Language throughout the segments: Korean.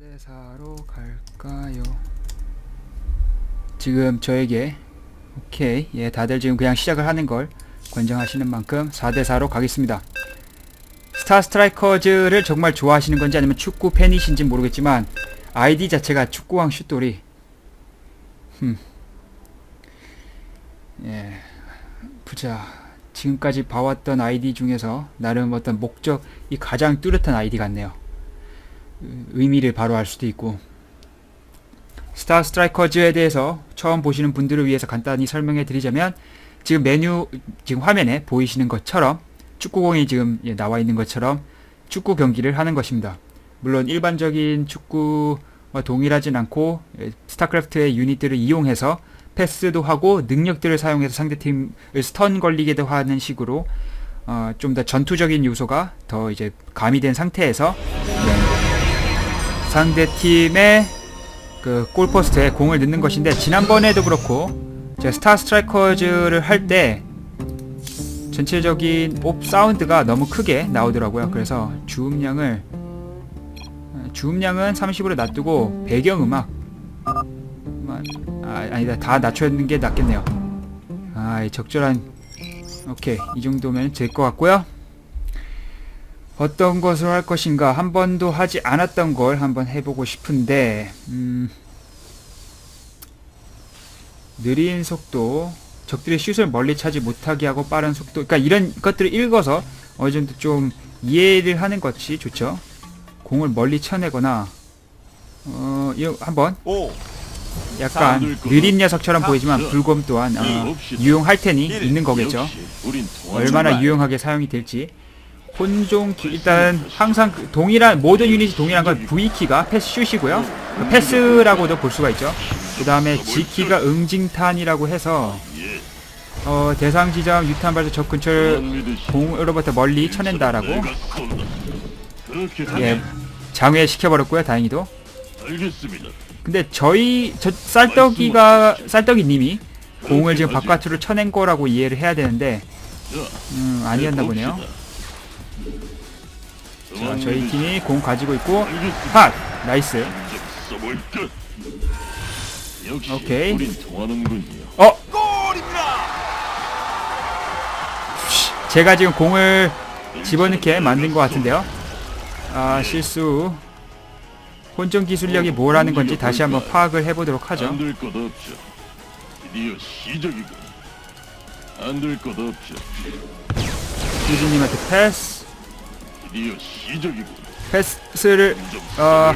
4대4로 갈까요? 지금 저에게 오케이. 예 다들 지금 그냥 시작을 하는 걸 권장하시는 만큼 4대4로 가겠습니다. 스타 스트라이커즈를 정말 좋아하시는 건지 아니면 축구 팬이신지 모르겠지만 아이디 자체가 축구왕 슛돌이. 흠. 예. 보자 지금까지 봐왔던 아이디 중에서 나름 어떤 목적이 가장 뚜렷한 아이디 같네요 의미를 바로 알 수도 있고 스타 스트라이커즈에 대해서 처음 보시는 분들을 위해서 간단히 설명해 드리자면 지금 메뉴 지금 화면에 보이시는 것처럼 축구공이 지금 예, 나와 있는 것처럼 축구 경기를 하는 것입니다. 물론 일반적인 축구와 동일하진 않고 예, 스타크래프트의 유닛들을 이용해서 패스도 하고 능력들을 사용해서 상대팀을 스턴 걸리게도 하는 식으로 어, 좀 더 전투적인 요소가 더 이제 가미된 상태에서 네, 상대 팀의 그 골포스트에 공을 넣는 것인데 지난번에도 그렇고 제가 스타 스트라이커즈를 할 때 전체적인 옵 사운드가 너무 크게 나오더라고요. 그래서 주음량을 어, 주음량은 30으로 놔두고 배경 음악 아, 아니다 다 낮추는 게 낫겠네요. 아이 적절한 오케이 이 정도면 될 것 같고요. 어떤 것을 할 것인가 한 번도 하지 않았던 걸 한번 해보고 싶은데 음, 느린 속도 적들의 슛을 멀리 차지 못하게 하고 빠른 속도 그러니까 이런 것들을 읽어서 어느 정도 좀 이해를 하는 것이 좋죠. 공을 멀리 쳐내거나 어 이거 한번 오, 약간 느린 녀석처럼 보이지만 불곰 또한 어, 유용할 테니 있는 거겠죠. 얼마나 유용하게 사용이 될지 혼종 키 일단 항상 그 동일한 모든 유닛이 동일한 건 V 키가 패스 슛이고요. 그 패스라고도 볼 수가 있죠. 그 다음에 G 키가 응징탄이라고 해서 예, 어, 대상 지점 유탄 발사 적 근처를 공으로부터 멀리 쳐낸다라고. 예 장외 시켜버렸고요 다행히도. 근데 저희 저 쌀떡이가 쌀떡이님이 공을 지금 바깥으로 쳐낸 거라고 이해를 해야 되는데 자, 음 아니었나 보네요 자 저희 팀이 공 가지고 있고. 핫! 나이스. 오케이. 어! 제가 지금 공을 집어넣게 만든 것 같은데요. 아 실수. 혼종 기술력이 뭐라는 건지 다시 한번 파악을 해보도록 하죠. 유진님한테 패스 드디어 시작이군. 패스를 좀 어?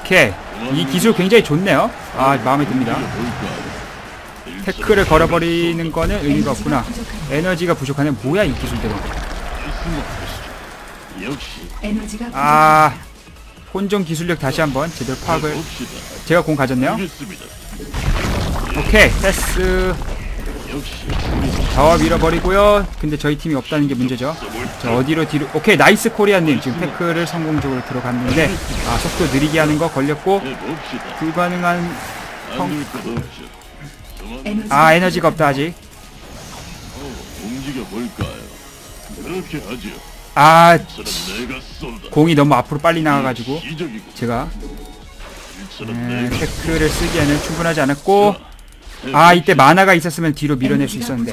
오케이 이 기술 굉장히 좋네요 아 마음에 듭니다? 태클을 걸어버리는 거는 의미가 없구나 에너지가 부족하네 뭐야 이 기술대로 아 혼종 기술력 다시 한번 제대로 파악을. 제가 공 가졌네요. 오케이 패스 더 밀어버리고요 근데 저희 팀이 없다는 게 문제죠 자 어디로 뒤로 오케이 나이스 코리아님 지금 태클을 성공적으로 들어갔는데 아 속도 느리게 하는 거 걸렸고. 불가능한 에너지가 아 에너지가 없다 아직. 아. 공이 너무 앞으로 빨리 나가가지고 제가 내가 태클을 쓰기에는 충분하지 않았고 아 이때 마나가 있었으면 뒤로 밀어낼 수 있었는데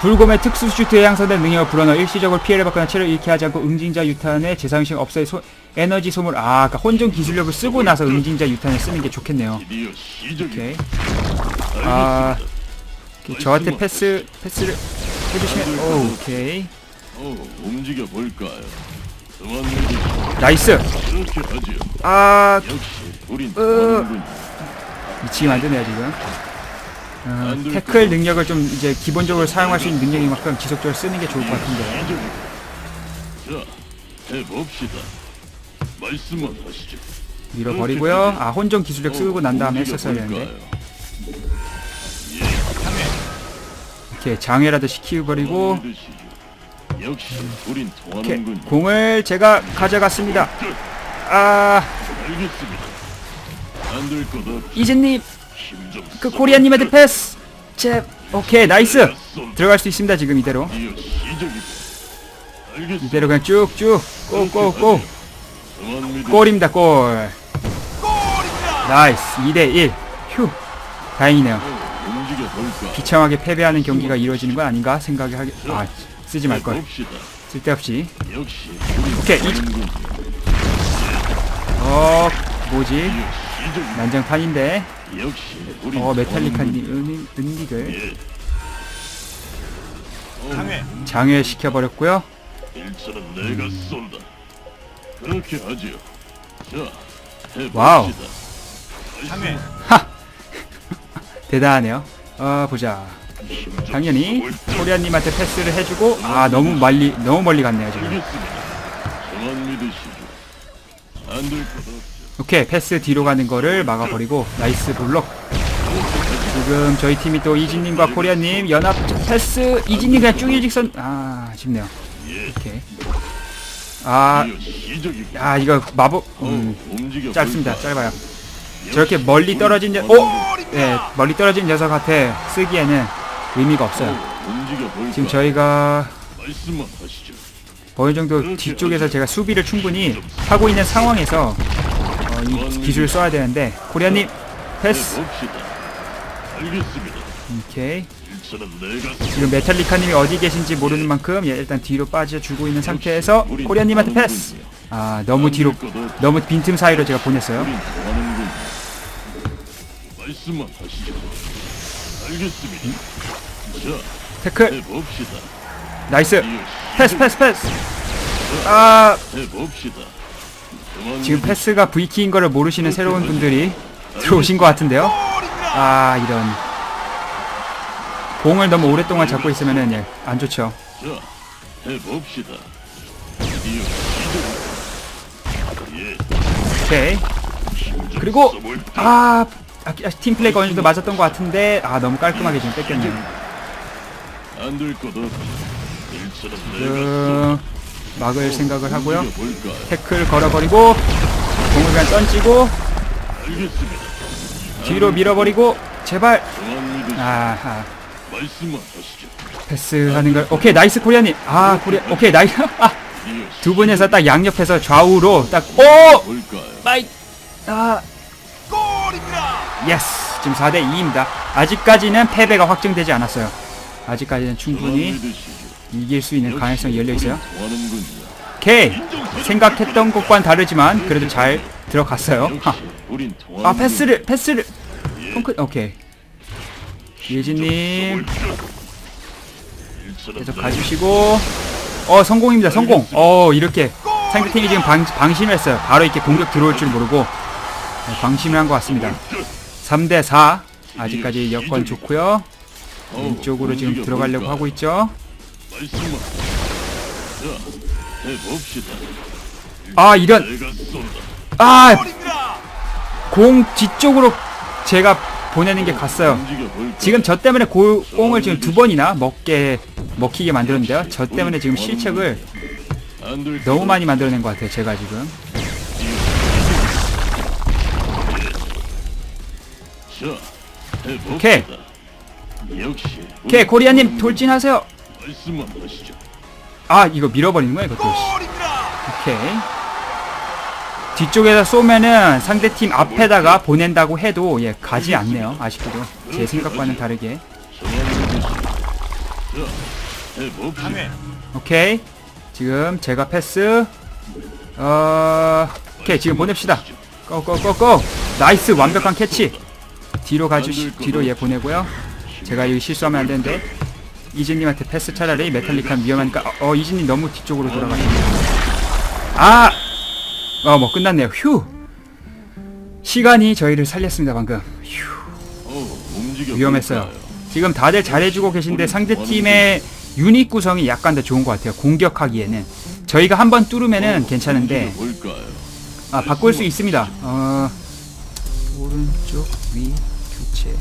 불곰의 특수 슈트에 향상된 능력을 불어넣어 일시적으로 피해를 받거나 체를 잃게 하지 않고 응징자 유탄의 재사용식 업소의 소, 에너지 소물 아 아까 혼종 기술력을 쓰고 나서 응징자 유탄을 쓰는 게 좋겠네요 오케이 아 저한테 패스 패스를 해주시면 오, 오케이 어, 움직여 볼까요? 나이스. 아. 통하는군. 미치게 만드네요 지금 어, 태클 능력을 좀 이제 기본적으로 사용할 수 있는 능력인 만큼 지속적으로 쓰는 게 좋을 것 같은데. 자, 해봅시다. 말씀만 하시죠. 밀어버리고요 아 혼종 기술력 쓰고 어, 난 다음에 했었어야 되는데 볼까요? 이렇게 장애라도 시키버리고 믿으시죠. 역시 우린 이렇게 통하는군. 공을 제가 가져갔습니다 아 알겠습니다. 안될 것 없죠. 이진님 힘좀 그 코리아님한테 패스. 제 오케이 나이스. 들어갈 수 있습니다 지금 이대로. 시적이고. 이대로 그냥 쭉쭉. 고고고. 저만 믿으시죠. 골입니다. 골 나이스. 2대 1 휴. 다행이네요. 어, 움직여 볼까? 비참하게 패배하는 경기가 이루어지는 건 아닌가 생각을 하게 아 쓰지 말 걸. 봅시다. 쓸데없이. 역시 오케이, 이-. 어 뭐지 난장판인데 역시 우린 어 메탈리카 통하는군요. 은, 은닉을 예. 어, 강해. 장외시켜버렸고요 일차는 내가 쏜다. 그렇게 하지요. 자, 해봅시다. 와우. 강해. 대단하네요 어 보자 당연히? 코리아님한테 패스를 해주고 아 너무 멀리 너무 멀리 갔네요 지금 알겠습니다. 저만 믿으시죠. 안될것 없죠. 오케이 패스 뒤로 가는 거를 막아버리고 나이스 블록 지금 저희 팀이 또 이진님과 코리아님 연합 패스 이진님 그냥 쭉 일직선 아 아쉽네요 예, 오케이 아. 아 이거 마법 어, 음, 짧습니다? 짧아요 저렇게 멀리 떨어진 녀, 오! 네 멀리 떨어진 녀석한테 쓰기에는 의미가 없어요? 지금 저희가. 어느 정도 뒤쪽에서 제가 수비를 충분히 하고 있는 상황에서 어, 이 기술을 써야 되는데 코리아님 패스. 오케이. 지금 메탈리카님이 어디 계신지 모르는 만큼 예, 일단 뒤로 빠져주고 있는 상태에서 코리아님한테 패스. 아 너무 뒤로. 너무 빈틈 사이로 제가 보냈어요 해봅시다. 나이스 패스 패스 패스 아 지금 패스가 V키인 거를 모르시는 새로운 분들이 들어오신 것 같은데요. 아 이런. 공을 너무 오랫동안 잡고 있으면은 예, 안 좋죠. 오케이. 그리고 써볼까? 아, 아 팀플레이가 어느 정도 맞았던 것 같은데 아 너무 깔끔하게 지금 뺏겼네요. 안될 그 막을 생각을 하고요? 태클 걸어버리고 공을 그냥 던지고. 뒤로 밀어버리고 제발. 아하. 패스하는 걸 오케이 나이스 코리아님 아 코리아 오케이 나이스 아, 두 분에서 딱 양옆에서 좌우로 딱오? 마이 아. 예스 지금 4대 2입니다 아직까지는 패배가 확정되지 않았어요 아직까지는 충분히. 이길 수 있는 가능성이 열려 있어요. 오케이 생각했던 것과는 다르지만 그래도 잘 들어갔어요. 하. 아 패스를 패스를. 펑크 오케이. 예진님. 계속 가주시고. 어 성공입니다 성공. 어 이렇게 상대팀이 지금 방, 방심했어요. 바로 이렇게 공격 들어올 줄 모르고. 네, 방심을 한 것 같습니다. 3대 4 아직까지 여건 좋고요. 왼쪽으로 지금 들어가려고 하고 있죠 말씀만. 자, 해봅시다. 아 이런 내가 쏜다. 아 골입니다. 공 뒤쪽으로 제가 보내는 게 갔어요 움직여 볼까? 지금 저 때문에 고, 공을 지금 두 번이나 먹게 먹히게 만들었는데요 저 때문에 지금 실책을 안 될 너무 많이 만들어낸 것 같아요 제가 지금 자, 해봅시다. 오케이. 역시. 오케이 코리아님 돌진하세요 말씀만 하시죠. 아 이거 밀어버리는 거야 이것도. 오케이. 뒤쪽에서 쏘면은 상대팀 앞에다가 보낸다고 해도 예 가지 않네요 아쉽게도. 제 생각과는 다르게. 오케이. 지금 제가 패스. 어 오케이. 지금 보냅시다. 고고고고. 나이스 완벽한 캐치. 뒤로 가주시 뒤로 얘 보내고요. 제가 여기 실수하면 안 되는데 이진님한테 패스 차라리 메탈리카 위험하니까 어, 어 이진님 너무 뒤쪽으로 돌아가시네요 아어 뭐 끝났네요. 휴! 시간이 저희를 살렸습니다 방금. 휴. 어, 위험했어요? 지금 다들 잘해주고 계신데 상대팀의 유닛 구성이 약간 더 좋은 것 같아요. 공격하기에는. 저희가 한 번 뚫으면은 괜찮은데 움직여 볼까요? 아 바꿀 수 있습니다. 어 오른쪽 위 교체.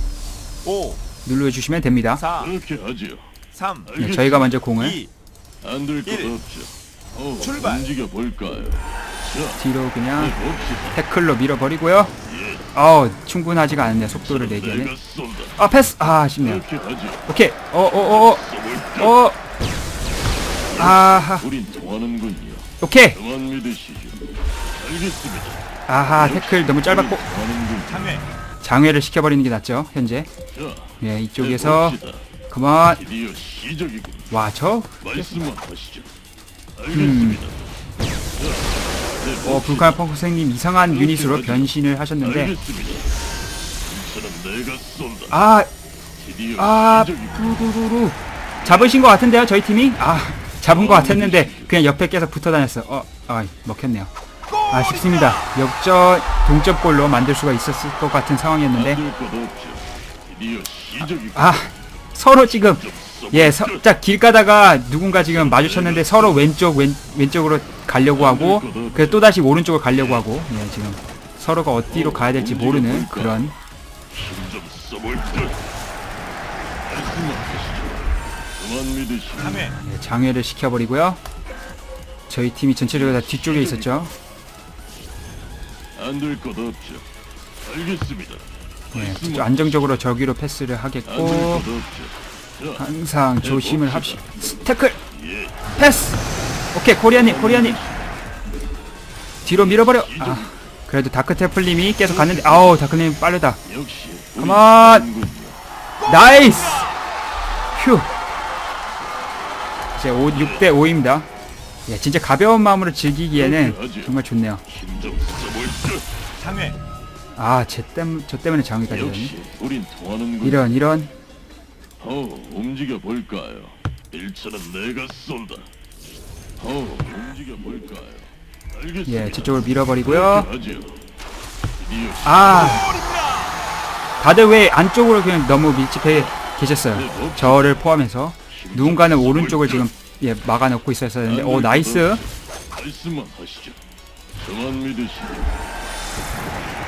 5, 눌러주시면 됩니다. 4, 그렇게 하지요. 3, 네, 저희가 먼저 공을 2, 안될 것 일. 없죠. 어, 출발. 움직여 볼까요? 자, 뒤로 그냥 해봅시다. 태클로 밀어버리고 어 충분하지가 않네요 속도를 내기에는 쏜다. 아 패스 아 아쉽네요. 오케이 어어어어 써볼까? 어 아하 우린 통하는군요. 오케이 그만 믿으시죠. 알겠습니다. 아하 태클 너무 짧았고 하는군. 장외. 장외를 시켜버리는 게 낫죠 현재 자, 예 이쪽에서 해봅시다. 그만 드디어 시작이군. 와 저 말씀만 하시죠. 알겠습니다. 자, 네, 어, 불칸 펑크생님 이상한 유닛으로 변신을 하셨는데 알겠습니다. 이처럼 내가 쏜다. 아, 드디어 아, 시작이군. 잡으신 것 같은데요 저희 팀이? 아, 잡은 것 같았는데 그냥 옆에 계속 붙어 다녔어 어, 아, 먹혔네요 아쉽습니다 역전 동점골로 만들 수가 있었을 것 같은 상황이었는데 안될 것 없죠. 드디어 시작이군. 아, 서로 지금 좀 예, 써볼까? 살짝 길 가다가 누군가 지금 마주쳤는데 서로 왼쪽 왼 왼쪽으로 가려고 하고 그래서 또 다시 오른쪽으로 가려고 하고 예, 지금 서로가 어디로 가야 될지 모르는 그런. 예, 장애를 시켜버리고요. 저희 팀이 전체적으로 다 뒤쪽에 있었죠. 안될 것 없죠. 알겠습니다. 좀 안정적으로 저기로 패스를 하겠고 항상 조심을 합시다. 태클 예, 패스. 오케이 코리아님 코리아님 뒤로 밀어버려. 아 그래도 다크테플님이 계속 갔는데 아우 다크님 빠르다. 가만! 나이스! 휴! 이제 5, 6대 5입니다. 예, 진짜 가벼운 마음으로 즐기기에는 정말 좋네요. 힘좀 써볼까? 장외. 아, 쟤 땜, 저 때문에 장애까지 되네. 역시 우린 통하는군. 이런, 이런. 어, 움직여 볼까요? 일처는 내가 쏜다. 어, 움직여 볼까요? 알겠습니다. 예, 저쪽을 밀어버리고요. 드디어 아, 다들 왜 안쪽으로 그냥 너무 밀집해 계셨어요. 저를 포함해서. 누군가는 오른쪽을 지금, 예, 막아놓고 있었어야 했는데, 오, 나이스. 말씀만 하시죠. 저만 믿으시죠.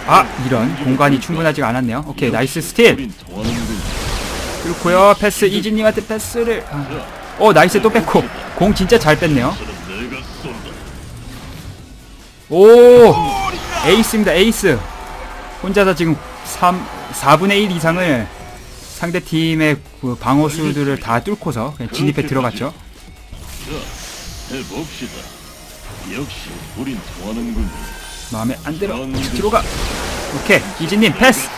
아, 이런. 공간이 충분하지가 않았네요. 오케이, 나이스 스틸. 그렇고요 패스, 이진님한테 패스를. 아. 오, 나이스 또 뺐고. 공 진짜 잘 뺐네요. 오 에이스입니다 에이스 혼자서 지금 3, 4분의 1 이상을 상대 팀의 그 방어수들을 다 뚫고서 그냥 진입해 들어갔죠 자, 해봅시다. 역시 우린 통하는군. 마음에 안 들어 뒤로 가 오케이 이진님 패스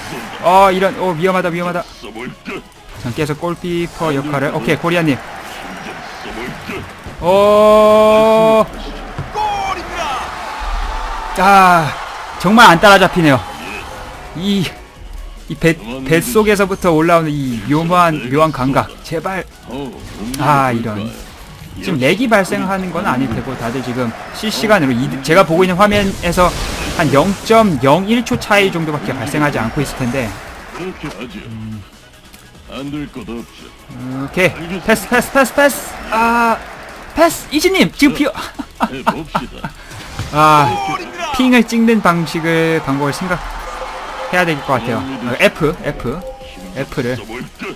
어 이런 오 위험하다 위험하다? 전 계속 골키퍼 역할을 오케이 코리아님 골입니다. 아, 정말 안 따라잡히네요. 이, 이 배, 뱃속에서부터 올라오는 이 묘한, 묘한 감각. 제발. 어, 아? 이런. 지금 렉이 발생하는 건 아닐 테고, 다들 지금 실시간으로, 이, 제가 보고 있는 화면에서 한 0.01초 차이 정도밖에 발생하지 않고 있을 텐데. 그렇게 하죠. 안될 것 없죠. 오케이. 패스, 패스, 패스, 패스. 아, 패스. 이지님, 지금 비어. 해봅시다. 아. 핑을 찍는 방식을, 방법을 생각해야 될 것 같아요. 어, F, F. F를. 써볼까?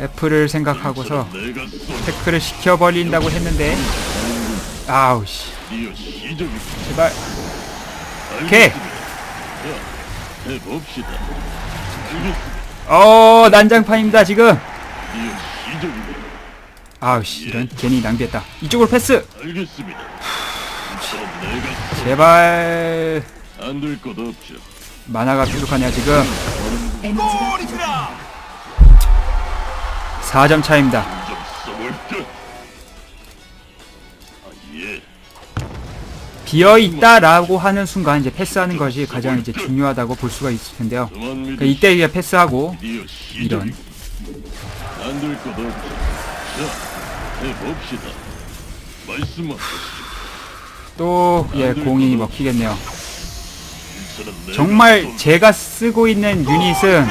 F를 생각하고서. 태클을 시켜버린다고 했는데 아우 씨 드디어 시작이군. 제발 오케이. 어 난장판입니다 지금 드디어 시작이군. 아우 씨 이런 괜히 낭비했다 이쪽으로 패스 제발. 만화가 부족하네요 지금. 4점 차입니다 예. 비어 있다라고 하는 순간 이제 패스하는 것이 가장 이제 중요하다고 볼 수가 있을 텐데요 그러니까. 이때 이제 패스하고 이런. 시작이군. 안될것 없죠. 자, 해봅시다. 말씀만 하시죠. 또예 공이 먹히겠네요 정말. 제가 쓰고 있는 유닛은.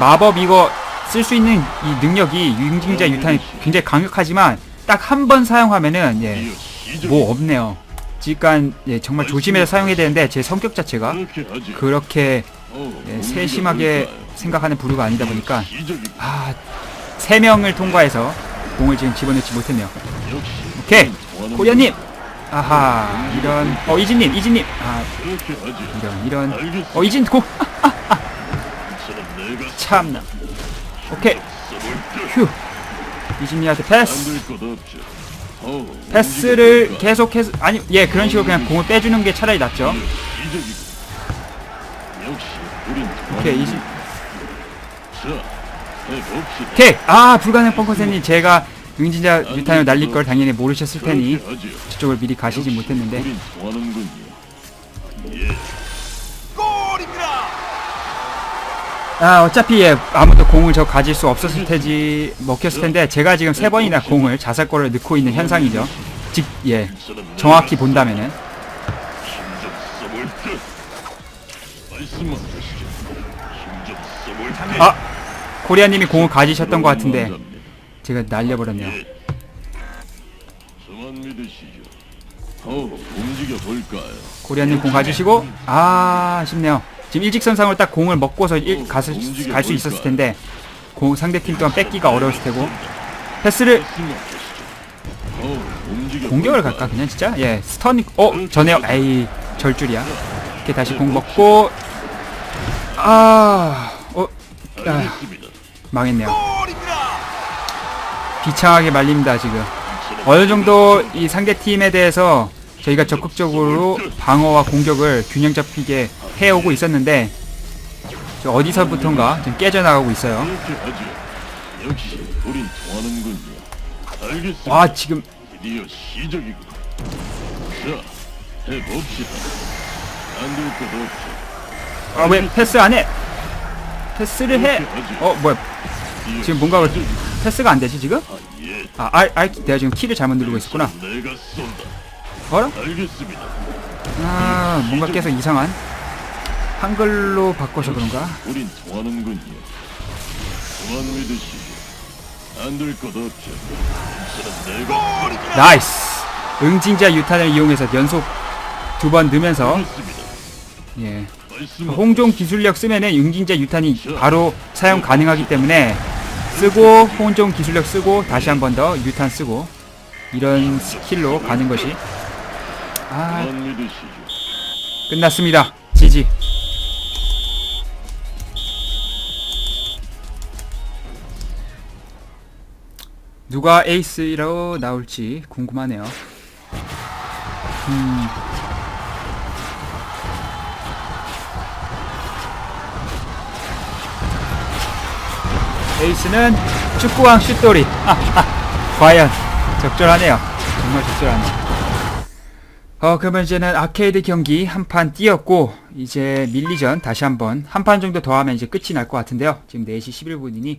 마법 이거 쓸 수 있는 이 능력이 융징자 유탄이 굉장히 강력하지만 딱 한 번 사용하면은 예. 뭐 없네요. 그러니까 예, 정말 조심해서 사용해야 되는데 제 성격 자체가 그렇게 예, 세심하게? 생각하는 부류가 아니다 보니까. 아, 세 명을 통과해서 공을 지금 집어넣지 못했네요. 오케이. 고려님, 아하, 이런, 어 이진님, 이진님, 아. 이런 이런. 어 이진 고, 일처는 내가 참나, 오케이? 휴, 이진님한테 패스. 패스를? 계속해서 아니 예 그런 식으로 그냥 공을 빼주는 게 차라리 낫죠. 오케이 이십 오케이 아 불가능 펑커센님 제가 응진자 유탄을 날릴 걸 당연히 모르셨을 테니. 저쪽을 미리 가시지 못했는데 아 어차피 예, 아무도 공을 저 가질 수 없었을 테지 먹혔을 텐데 제가 지금 세 번이나 공을 자살골을 넣고 있는 현상이죠. 즉 예 정확히 본다면은 아 코리아님이 공을 가지셨던 것 같은데 제가 날려버렸네요. 코리아님 공 가지시고 아 아쉽네요. 지금 일직선상으로 딱 공을 먹고서 갈 수 있었을 텐데 공 상대팀 또한 뺏기가 어려웠을 테고. 패스를 어 공격을? 갈까 그냥 진짜? 예 스턴 어 전에요. 에이 절줄이야. 이렇게 다시 공 먹고. 아 어 아, 알겠습니다 망했네요. 골입니다. 비창하게 말립니다 지금. 어느 정도 이 상대 팀에 대해서 저희가 적극적으로 방어와 공격을 균형 잡히게 해오고 있었는데 저 어디서부턴가 좀 깨져나가고 있어요. 와 지금 드디어 시작이군. 자 해봅시다. 안될것 없죠 아왜 패스 안 해? 패스를 해? 어 뭐야. 지금 뭔가. 패스가 안 되지 지금? 예. 아 알, 알, 내가 지금 키를 잘못 누르고 있었구나. 어라? 알겠습니다. 아 뭔가 계속 이상한 한글로 바꿔서 그런가? 우린 통하는군요. 그만 믿으시죠 안될 것 없죠 내가. 나이스! 응징자 유탄을 이용해서 연속 두 번 넣으면서 예. 말씀 홍종 기술력 쓰면은 응징자 유탄이 바로 사용 가능하기 때문에 쓰고 홍종 기술력 쓰고 다시 한 번 더 유탄 쓰고 이런 스킬로 가는 것이. 아. 끝났습니다. 지지 누가 에이스로 나올지 궁금하네요 음. 에이스는 축구왕 슛돌이 과연 적절하네요 정말 적절하네요 어, 그러면 이제는 아케이드 경기 한 판 뛰었고, 이제 밀리전 다시 한 번, 한 판 정도 더 하면 이제 끝이 날 것 같은데요. 지금 4시 11분이니,